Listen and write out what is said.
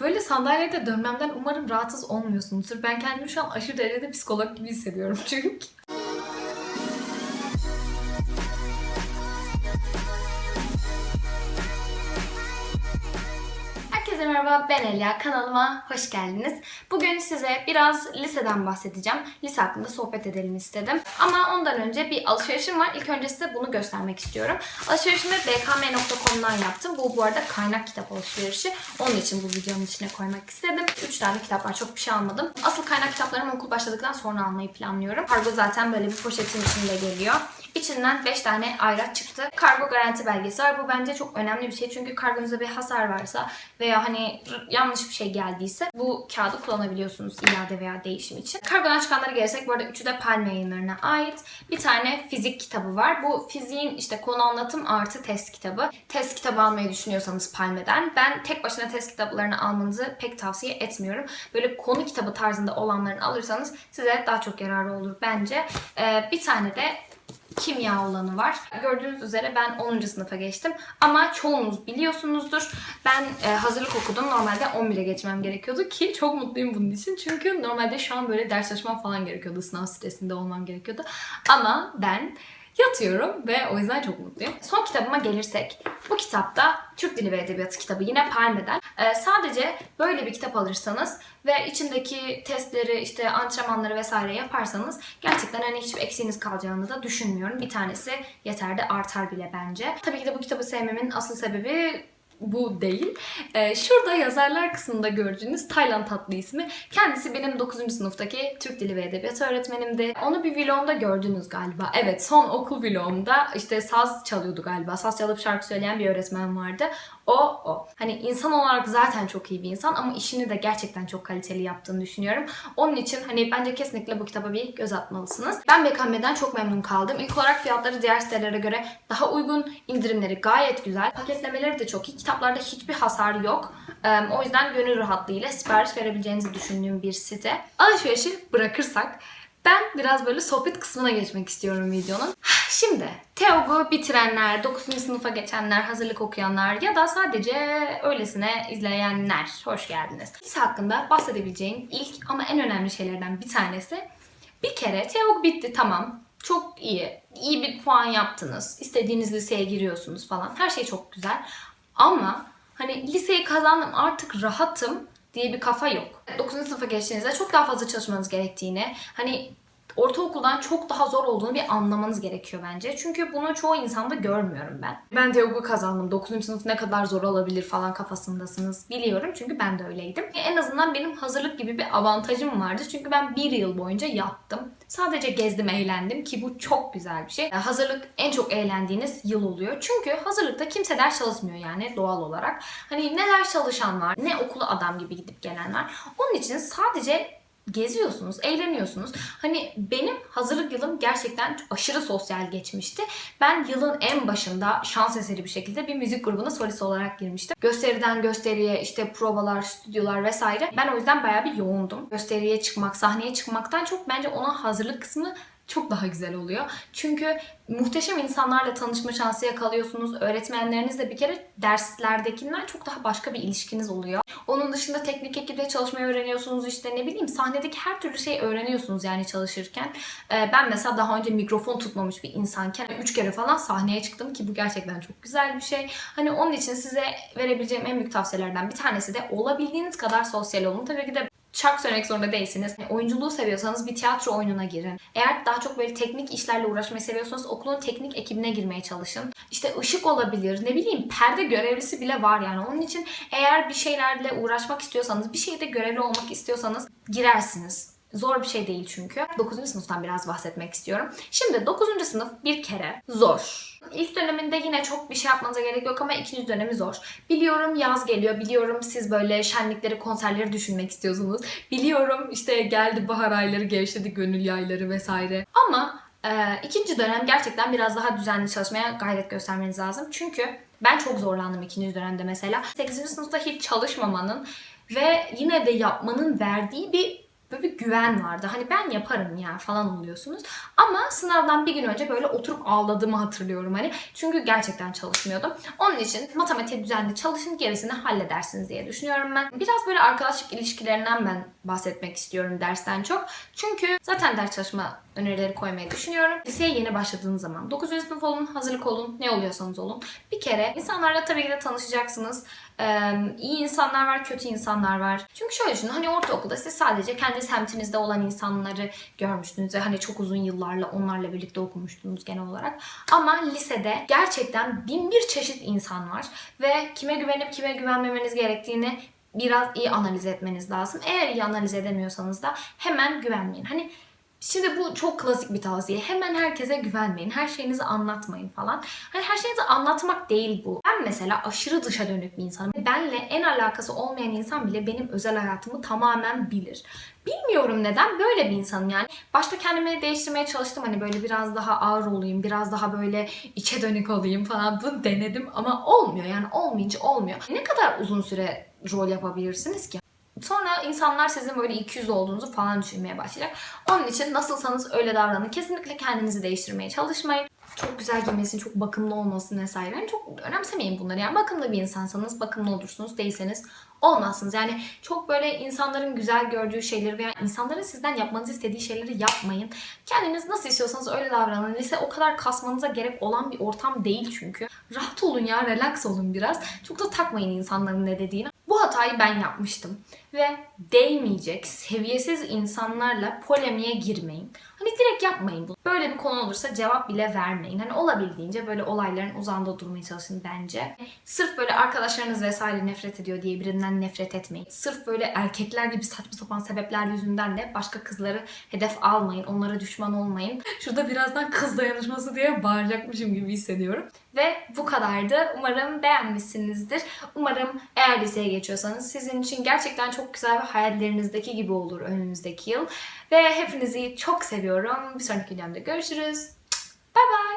Böyle sandalyede dönmemden umarım rahatsız olmuyorsunuzdur. Ben kendimi şu an aşırı derecede psikolog gibi hissediyorum çünkü. Herkese merhaba, ben Elia. Kanalıma hoş geldiniz. Bugün size biraz liseden bahsedeceğim. Lise hakkında sohbet edelim istedim. Ama ondan önce bir alışverişim var. İlk önce size bunu göstermek istiyorum. Alışverişimi bkm.com'dan yaptım. Bu bu arada kaynak kitap alışverişi. Onun için bu videonun içine koymak istedim. 3 tane kitap var, çok bir şey almadım. Asıl kaynak kitaplarımı okul başladıktan sonra almayı planlıyorum. Kargo zaten böyle bir poşetin içinde geliyor. İçinden 5 tane ayraç çıktı. Kargo garanti belgesi var. Bu bence çok önemli bir şey. Çünkü kargonuzda bir hasar varsa veya hani yanlış bir şey geldiyse bu kağıdı kullanabiliyorsunuz iade veya değişim için. Kargodan çıkanlara gelirsek bu arada üçü de Palme yayınlarına ait. Bir tane fizik kitabı var. Bu fiziğin işte konu anlatım artı test kitabı. Test kitabı almayı düşünüyorsanız Palme'den. Ben tek başına test kitaplarını almanızı pek tavsiye etmiyorum. Böyle konu kitabı tarzında olanlarını alırsanız size daha çok yararı olur bence. Ee, bir tane de kimya olanı var. Gördüğünüz üzere ben 10. sınıfa geçtim. Ama çoğunuz biliyorsunuzdur. Ben e, hazırlık okudum. Normalde 11'e geçmem gerekiyordu ki çok mutluyum bunun için. Çünkü normalde şu an böyle ders çalışmam falan gerekiyordu. Sınav stresinde olmam gerekiyordu. Ama ben yatıyorum ve o yüzden çok mutluyum. Son kitabıma gelirsek bu kitapta Türk Dili ve Edebiyatı kitabı yine Palme'den. Ee, sadece böyle bir kitap alırsanız ve içindeki testleri işte antrenmanları vesaire yaparsanız gerçekten hani hiçbir eksiğiniz kalacağını da düşünmüyorum. Bir tanesi yeter de artar bile bence. Tabii ki de bu kitabı sevmemin asıl sebebi bu değil. Ee, şurada yazarlar kısmında gördüğünüz Taylan Tatlı ismi. Kendisi benim 9. sınıftaki Türk Dili ve Edebiyatı öğretmenimdi. Onu bir vlogumda gördünüz galiba. Evet son okul vlogumda işte saz çalıyordu galiba. Saz çalıp şarkı söyleyen bir öğretmen vardı. O o. Hani insan olarak zaten çok iyi bir insan ama işini de gerçekten çok kaliteli yaptığını düşünüyorum. Onun için hani bence kesinlikle bu kitaba bir göz atmalısınız. Ben BKM'den çok memnun kaldım. İlk olarak fiyatları diğer sitelere göre daha uygun. indirimleri gayet güzel. Paketlemeleri de çok iyi. Kitaplarda hiçbir hasar yok. O yüzden gönül rahatlığıyla sipariş verebileceğinizi düşündüğüm bir site. Alışverişi bırakırsak ben biraz böyle sohbet kısmına geçmek istiyorum videonun. Şimdi TEOG'u bitirenler, 9. sınıfa geçenler, hazırlık okuyanlar ya da sadece öylesine izleyenler hoş geldiniz. Lise hakkında bahsedebileceğim ilk ama en önemli şeylerden bir tanesi bir kere TEOG bitti tamam. Çok iyi. İyi bir puan yaptınız. İstediğiniz liseye giriyorsunuz falan. Her şey çok güzel. Ama hani liseyi kazandım artık rahatım diye bir kafa yok. 9. sınıfa geçtiğinizde çok daha fazla çalışmanız gerektiğini, hani ortaokuldan çok daha zor olduğunu bir anlamanız gerekiyor bence. Çünkü bunu çoğu insanda görmüyorum ben. Ben TEOG'u kazandım. 9. sınıf ne kadar zor olabilir falan kafasındasınız. Biliyorum çünkü ben de öyleydim. En azından benim hazırlık gibi bir avantajım vardı. Çünkü ben bir yıl boyunca yattım. Sadece gezdim, eğlendim ki bu çok güzel bir şey. Yani hazırlık en çok eğlendiğiniz yıl oluyor. Çünkü hazırlıkta kimse ders çalışmıyor yani doğal olarak. Hani ne ders çalışan var, ne okula adam gibi gidip gelen var. Onun için sadece geziyorsunuz, eğleniyorsunuz. Hani benim hazırlık yılım gerçekten aşırı sosyal geçmişti. Ben yılın en başında şans eseri bir şekilde bir müzik grubuna solist olarak girmiştim. Gösteriden gösteriye işte provalar, stüdyolar vesaire. Ben o yüzden bayağı bir yoğundum. Gösteriye çıkmak, sahneye çıkmaktan çok bence ona hazırlık kısmı çok daha güzel oluyor. Çünkü muhteşem insanlarla tanışma şansı yakalıyorsunuz. Öğretmenlerinizle bir kere derslerdekinden çok daha başka bir ilişkiniz oluyor. Onun dışında teknik ekiple çalışmayı öğreniyorsunuz. işte ne bileyim sahnedeki her türlü şeyi öğreniyorsunuz yani çalışırken. Ee, ben mesela daha önce mikrofon tutmamış bir insanken 3 kere falan sahneye çıktım ki bu gerçekten çok güzel bir şey. Hani onun için size verebileceğim en büyük tavsiyelerden bir tanesi de olabildiğiniz kadar sosyal olun. Tabii ki de şarkı söylemek zorunda değilsiniz. Yani oyunculuğu seviyorsanız bir tiyatro oyununa girin. Eğer daha çok böyle teknik işlerle uğraşmayı seviyorsanız okulun teknik ekibine girmeye çalışın. İşte ışık olabilir, ne bileyim perde görevlisi bile var yani. Onun için eğer bir şeylerle uğraşmak istiyorsanız, bir şeyde görevli olmak istiyorsanız girersiniz. Zor bir şey değil çünkü. 9. sınıftan biraz bahsetmek istiyorum. Şimdi 9. sınıf bir kere zor. İlk döneminde yine çok bir şey yapmanıza gerek yok ama ikinci dönemi zor. Biliyorum yaz geliyor, biliyorum siz böyle şenlikleri, konserleri düşünmek istiyorsunuz. Biliyorum işte geldi bahar ayları, gevşedi gönül yayları vesaire. Ama e, ikinci dönem gerçekten biraz daha düzenli çalışmaya gayret göstermeniz lazım. Çünkü ben çok zorlandım ikinci dönemde mesela. 8. sınıfta hiç çalışmamanın ve yine de yapmanın verdiği bir böyle bir güven vardı. Hani ben yaparım ya falan oluyorsunuz. Ama sınavdan bir gün önce böyle oturup ağladığımı hatırlıyorum hani. Çünkü gerçekten çalışmıyordum. Onun için matematik düzenli çalışın gerisini halledersiniz diye düşünüyorum ben. Biraz böyle arkadaşlık ilişkilerinden ben bahsetmek istiyorum dersten çok. Çünkü zaten ders çalışma önerileri koymayı düşünüyorum. Liseye yeni başladığınız zaman 9. sınıf olun, hazırlık olun, ne oluyorsanız olun. Bir kere insanlarla tabii ki de tanışacaksınız. Ee, iyi insanlar var, kötü insanlar var. Çünkü şöyle düşünün hani ortaokulda siz sadece kendi semtinizde olan insanları görmüştünüz ve hani çok uzun yıllarla onlarla birlikte okumuştunuz genel olarak. Ama lisede gerçekten bin bir çeşit insan var ve kime güvenip kime güvenmemeniz gerektiğini biraz iyi analiz etmeniz lazım. Eğer iyi analiz edemiyorsanız da hemen güvenmeyin. Hani Şimdi bu çok klasik bir tavsiye. Hemen herkese güvenmeyin. Her şeyinizi anlatmayın falan. Hani her şeyinizi anlatmak değil bu. Ben mesela aşırı dışa dönük bir insanım. Benle en alakası olmayan insan bile benim özel hayatımı tamamen bilir. Bilmiyorum neden böyle bir insanım yani. Başta kendimi değiştirmeye çalıştım hani böyle biraz daha ağır olayım, biraz daha böyle içe dönük olayım falan. Bunu denedim ama olmuyor yani olmayınca olmuyor. Ne kadar uzun süre rol yapabilirsiniz ki? Sonra insanlar sizin böyle 200 olduğunuzu falan düşünmeye başlayacak. Onun için nasılsanız öyle davranın. Kesinlikle kendinizi değiştirmeye çalışmayın. Çok güzel giymesini, çok bakımlı olmasını vesaire. Yani çok önemsemeyin bunları. Yani bakımlı bir insansanız bakımlı olursunuz. Değilseniz olmazsınız. Yani çok böyle insanların güzel gördüğü şeyleri veya insanların sizden yapmanızı istediği şeyleri yapmayın. Kendiniz nasıl istiyorsanız öyle davranın. Lise o kadar kasmanıza gerek olan bir ortam değil çünkü. Rahat olun ya, relax olun biraz. Çok da takmayın insanların ne dediğini. Bu hatayı ben yapmıştım. Ve değmeyecek, seviyesiz insanlarla polemiğe girmeyin. Hani direkt yapmayın bunu. Böyle bir konu olursa cevap bile vermeyin. Hani olabildiğince böyle olayların uzağında durmaya çalışın bence. Sırf böyle arkadaşlarınız vesaire nefret ediyor diye birinden nefret etmeyin. Sırf böyle erkekler gibi saçma sapan sebepler yüzünden de başka kızları hedef almayın. Onlara düşman olmayın. Şurada birazdan kız dayanışması diye bağıracakmışım gibi hissediyorum. Ve bu kadardı. Umarım beğenmişsinizdir. Umarım eğer liseye geçiyorsanız sizin için gerçekten çok çok güzel ve hayallerinizdeki gibi olur önümüzdeki yıl. Ve hepinizi çok seviyorum. Bir sonraki videomda görüşürüz. Bye bye.